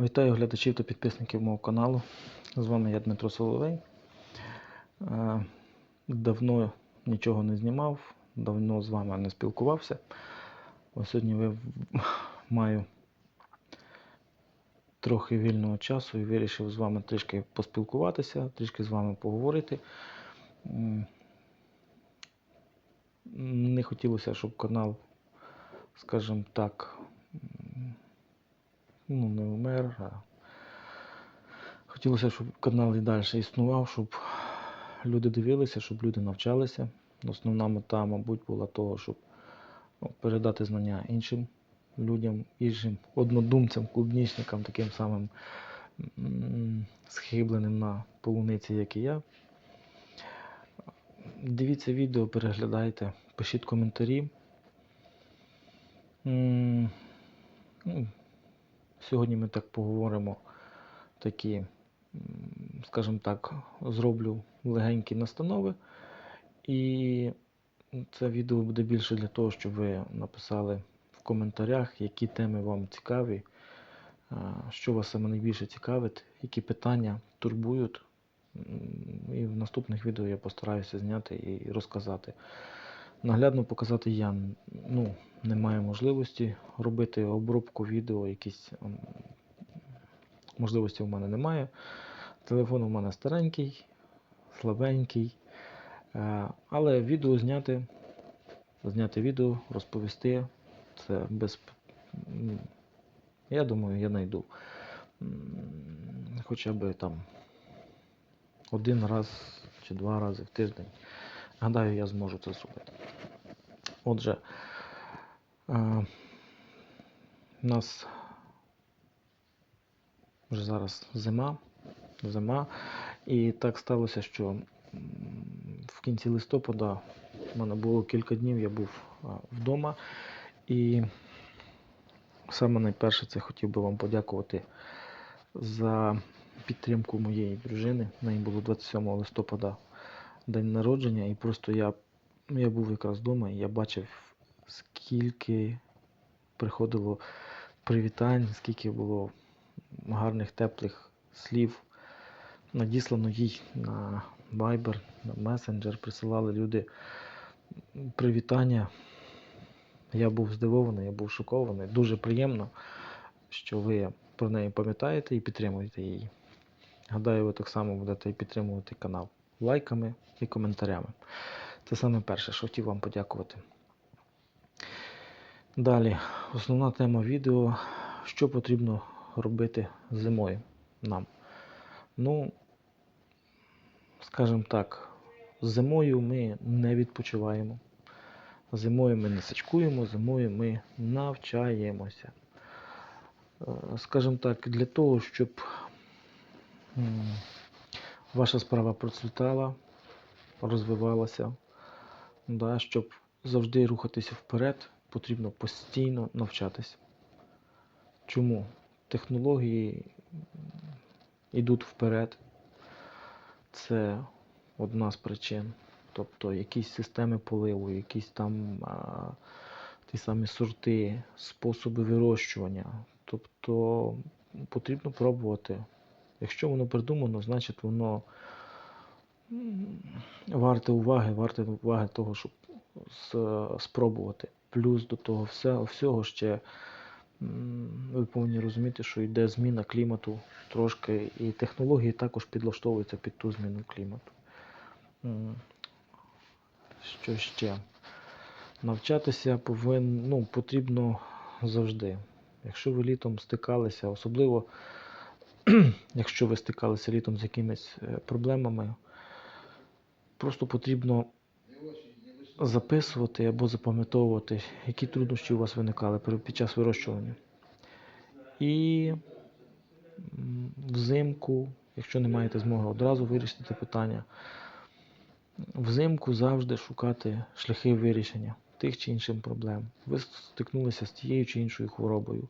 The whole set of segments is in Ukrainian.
Вітаю глядачів та підписників мого каналу. З вами я Дмитро Соловей. Е, Давно нічого не знімав, давно з вами не спілкувався. Ось сьогодні ви маю трохи вільного часу і вирішив з вами трішки поспілкуватися, трішки з вами поговорити. Не хотілося, щоб канал, скажімо так, ну, не вмер, а хотілося, щоб канал і далі існував, щоб люди дивилися, щоб люди навчалися. Основна мета, мабуть, була того, щоб ну, передати знання іншим людям, іншим однодумцям, клубнічникам, таким самим схибленим на полуниці, як і я. Дивіться відео, переглядайте, пишіть коментарі. Сьогодні ми так поговоримо такі, скажімо так, зроблю легенькі настанови. І це відео буде більше для того, щоб ви написали в коментарях, які теми вам цікаві, що вас саме найбільше цікавить, які питання турбують. І в наступних відео я постараюся зняти і розказати. Наглядно показати я ну, не маю можливості робити обробку відео, якісь можливості в мене немає. Телефон у мене старенький, слабенький. Е, Але відео зняти, зняти відео, розповісти, це без. Я думаю, я знайду. Хоча б там один раз чи два рази в тиждень. Гадаю, я зможу це зробити. Отже, е, у нас вже зараз зима, зима, і так сталося, що в кінці листопада в мене було кілька днів, я був вдома. І саме найперше це хотів би вам подякувати за підтримку моєї дружини. В неї було 27 листопада день народження, і просто я, я був якраз вдома, і я бачив, скільки приходило привітань, скільки було гарних, теплих слів. Надіслано їй на Viber, на Messenger, присилали люди привітання. Я був здивований, я був шокований. Дуже приємно, що ви про неї пам'ятаєте і підтримуєте її. Гадаю, ви так само будете підтримувати канал лайками і коментарями. Це саме перше, що хотів вам подякувати. Далі, основна тема відео, що потрібно робити зимою нам. Ну, скажімо так, зимою ми не відпочиваємо. Зимою ми не сачкуємо, зимою ми навчаємося. Е, Скажімо так, для того, щоб ваша справа процвітала, розвивалася, да, щоб завжди рухатися вперед, потрібно постійно навчатися. Чому? Технології йдуть вперед. Це одна з причин. Тобто якісь системи поливу, якісь там а, ті самі сорти, способи вирощування. Тобто потрібно пробувати. Якщо воно придумано, значить воно варте уваги, варте уваги того, щоб спробувати. Плюс до того всього ще ви повинні розуміти, що йде зміна клімату трошки, і технології також підлаштовуються під ту зміну клімату. Що ще? Навчатися повин, ну, потрібно завжди. Якщо ви літом стикалися, особливо якщо ви стикалися літом з якимись е, проблемами, просто потрібно записувати або запам'ятовувати, які труднощі у вас виникали під час вирощування. І взимку, якщо не маєте змоги одразу вирішити питання, взимку завжди шукати шляхи вирішення тих чи інших проблем. Ви стикнулися з тією чи іншою хворобою,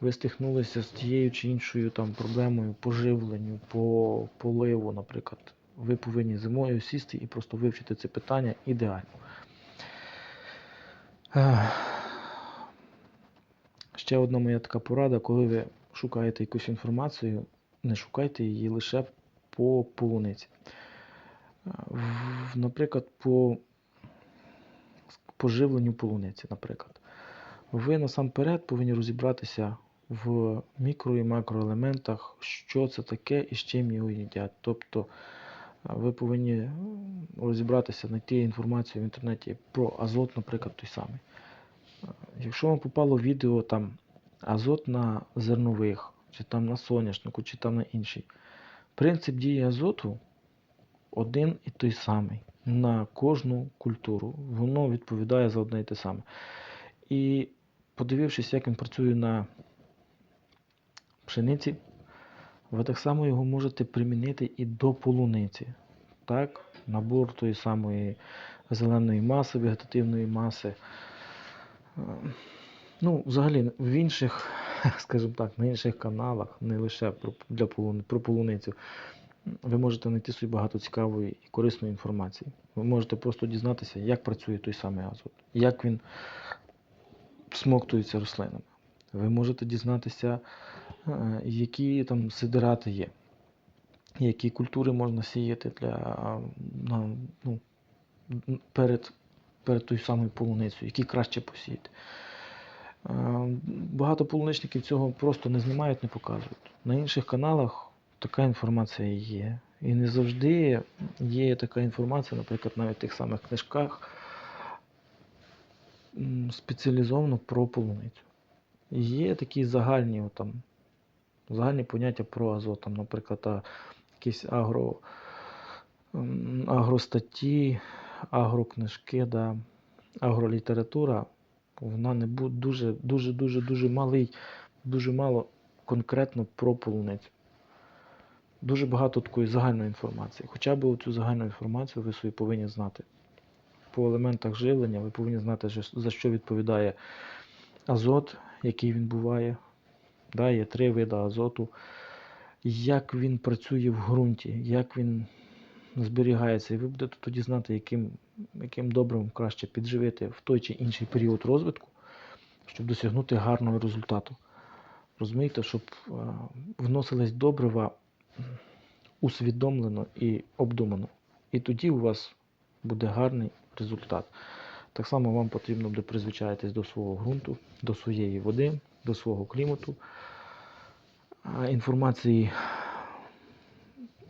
ви стикнулися з тією чи іншою там проблемою по живленню, по поливу, наприклад. Ви повинні зимою сісти і просто вивчити це питання ідеально. Ще одна моя така порада, коли ви шукаєте якусь інформацію, не шукайте її лише по полуниці. Е, Наприклад, по поживленню полуниці, наприклад. Ви насамперед повинні розібратися в мікро і макроелементах, що це таке і з чим його їдять. Тобто ви повинні м, розібратися, знайти інформацію в інтернеті про азот, наприклад, той самий. Якщо вам попало відео там азот на зернових, чи там на соняшнику, чи там на інший, принцип дії азоту один і той самий на кожну культуру. Воно відповідає за одне і те саме. І подивившись, як він працює на пшениці, ви так само його можете примінити і до полуниці. Так, набор тої самої зеленої маси, вегетативної маси. Е, Ну, взагалі, в інших, скажімо так, на інших каналах, не лише про, для полуни, про полуницю, ви можете знайти собі багато цікавої і корисної інформації. Ви можете просто дізнатися, як працює той самий азот, як він смоктується рослинами. Ви можете дізнатися, е, які там сидирати є, які культури можна сіяти для, на, ну, перед, перед тою самою полуницею, які краще посіяти. Е, Багато полуничників цього просто не знімають, не показують. На інших каналах така інформація є. І не завжди є така інформація, наприклад, навіть в тих самих книжках спеціалізовано про полуницю. Є такі загальні, там, загальні поняття про азот, там, наприклад, а, якісь агро, агростатті, агрокнижки, да, агролітература, вона не буде дуже, дуже, дуже, дуже малий, дуже мало конкретно про. Дуже багато такої загальної інформації. Хоча б цю загальну інформацію ви собі повинні знати. По елементах живлення ви повинні знати, за що відповідає азот, який він буває. Да, є три види азоту. Як він працює в ґрунті, як він зберігається. І ви будете тоді знати, яким, яким добривом краще підживити в той чи інший період розвитку, щоб досягнути гарного результату. Розумієте, щоб е, вносились добрива усвідомлено і обдумано. І тоді у вас буде гарний результат. Так само вам потрібно буде призвичаїтись до свого ґрунту, до своєї води, до свого клімату. Інформації,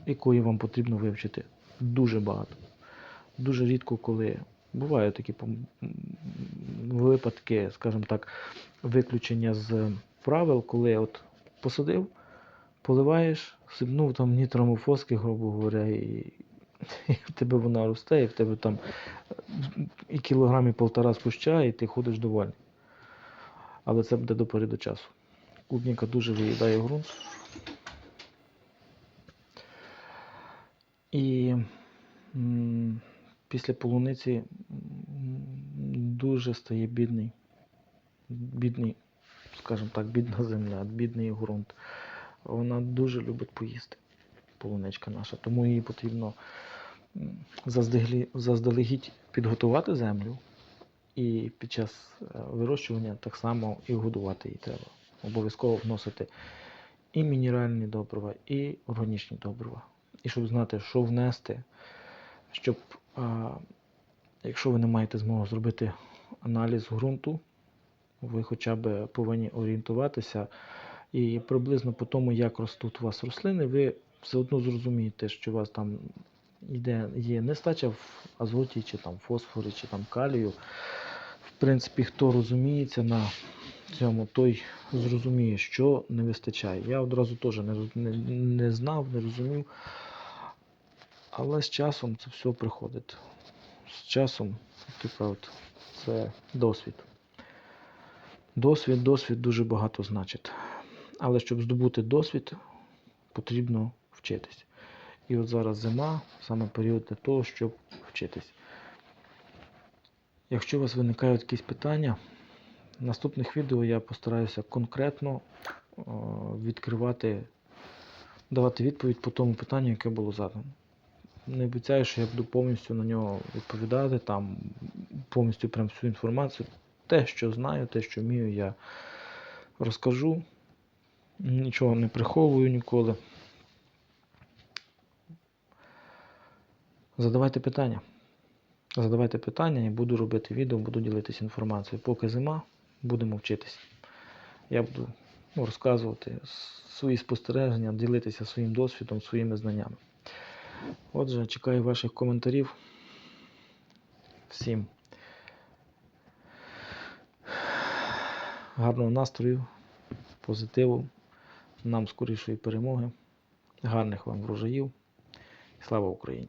якої вам потрібно вивчити, дуже багато. Дуже рідко, коли бувають такі випадки, скажімо так, виключення з правил, коли от посадив, поливаєш, сипнув там нітромофоски, грубо говоря, і, в тебе вона росте, і в тебе там і кілограмів полтора спущає, і ти ходиш довольний. Але це буде до пори до часу. Клубніка дуже виїдає ґрунт. І м, після полуниці дуже стає бідний. Бідний, скажімо так, бідна земля, бідний ґрунт. Вона дуже любить поїсти, полуничка наша. Тому її потрібно заздалегідь підготувати землю. І під час е, вирощування так само і годувати її треба. Обов'язково вносити і мінеральні добрива, і органічні добрива. І щоб знати, що внести, щоб, а, якщо ви не маєте змоги зробити аналіз ґрунту, ви хоча б повинні орієнтуватися і приблизно по тому, як ростуть у вас рослини, ви все одно зрозумієте, що у вас там йде, є нестача в азоті, чи там фосфорі, чи там калію. В принципі, хто розуміється на цьому, той зрозуміє, що не вистачає. Я одразу теж не, не, не знав, не розумів. Але з часом це все приходить. З часом, типу, от, це досвід. Досвід, досвід дуже багато значить. Але щоб здобути досвід, потрібно вчитись. І от зараз зима, саме період для того, щоб вчитись. Якщо у вас виникають якісь питання, в наступних відео я постараюся конкретно е, відкривати, давати відповідь по тому питанню, яке було задано. Не обіцяю, що я буду повністю на нього відповідати, там повністю прям всю інформацію. Те, що знаю, те, що вмію, я розкажу. Нічого не приховую ніколи. Задавайте питання. Задавайте питання і буду робити відео, буду ділитися інформацією. Поки зима, будемо вчитись. Я буду ну, розказувати свої спостереження, ділитися своїм досвідом, своїми знаннями. Отже, чекаю ваших коментарів. Всім гарного настрою, позитиву, нам скорішої перемоги, гарних вам врожаїв. Слава Україні!